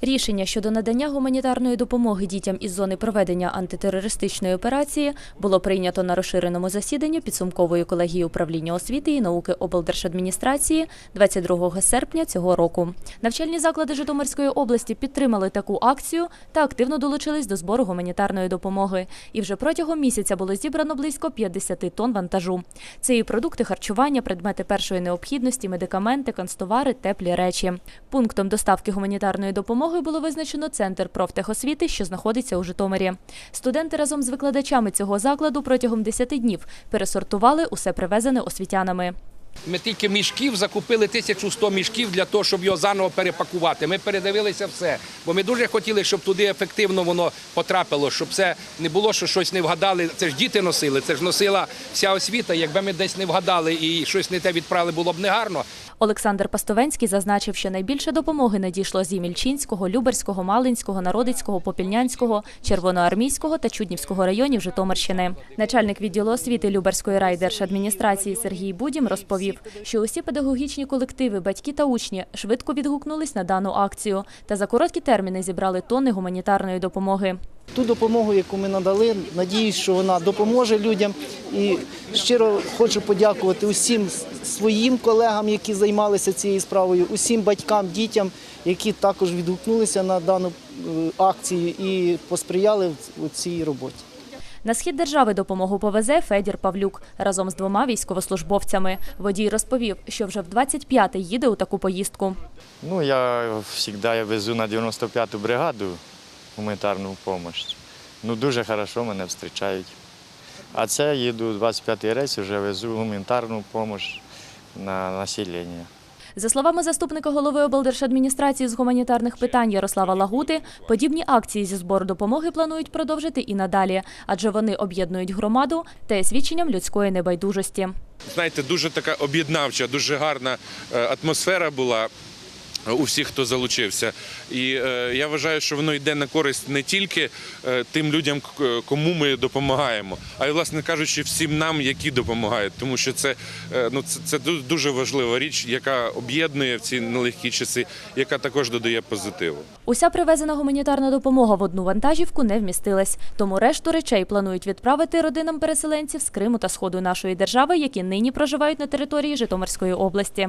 Рішення щодо надання гуманітарної допомоги дітям із зони проведення антитерористичної операції було прийнято на розширеному засіданні підсумкової колегії управління освіти і науки облдержадміністрації 22 серпня цього року. Навчальні заклади Житомирської області підтримали таку акцію та активно долучились до збору гуманітарної допомоги. І вже протягом місяця було зібрано близько 50 тонн вантажу. Це і продукти харчування, предмети першої необхідності, медикаменти, канцтовари, теплі речі. Пунктом доставки гуманітарної допомоги було визначено центр профтехосвіти, що знаходиться у Житомирі. Студенти разом з викладачами цього закладу протягом 10 днів пересортували усе привезене освітянами. Ми тільки мішків закупили 1100 мішків для того, щоб його заново перепакувати. Ми передивилися все, бо ми дуже хотіли, щоб туди ефективно воно потрапило, щоб це не було, що щось не вгадали. Це ж діти носили, це ж носила вся освіта. Якби ми десь не вгадали і щось не те відправили, було б негарно. Олександр Пастовенський зазначив, що найбільше допомоги надійшло з Ємільчинського, Люберського, Малинського, Народицького, Попільнянського, Червоноармійського та Чуднівського районів Житомирщини. Начальник відділу освіти Люберської райдержадміністрації Сергій Будім розповів, що усі педагогічні колективи, батьки та учні швидко відгукнулись на дану акцію та за короткі терміни зібрали тонни гуманітарної допомоги. Ту допомогу, яку ми надали, надіюсь, що вона допоможе людям. І щиро хочу подякувати усім своїм колегам, які займалися цією справою, усім батькам, дітям, які також відгукнулися на дану е, акцію і посприяли в цій роботі. На схід держави допомогу повезе Федір Павлюк разом з двома військовослужбовцями. Водій розповів, що вже в 25-й їде у таку поїздку. Ну, я завжди везу на 95-ту бригаду гуманітарну допомогу. Ну, дуже хорошо мене зустрічають. А це їду 25-й рейс, вже везу гуманітарну допомогу на населення. За словами заступника голови облдержадміністрації з гуманітарних питань Ярослава Лагути, подібні акції зі збору допомоги планують продовжити і надалі, адже вони об'єднують громаду та є свідченням людської небайдужості. знаєте, дуже така об'єднавча, дуже гарна е, атмосфера була. У всіх, хто залучився, і е, я вважаю, що воно йде на користь не тільки е, тим людям, кому ми допомагаємо, а й, власне кажучи, всім нам, які допомагають, тому що це, е, ну, це, це дуже важлива річ, яка об'єднує в ці нелегкі часи, яка також додає позитиву. Уся привезена гуманітарна допомога в одну вантажівку не вмістилась, тому решту речей планують відправити родинам переселенців з Криму та сходу нашої держави, які нині проживають на території Житомирської області.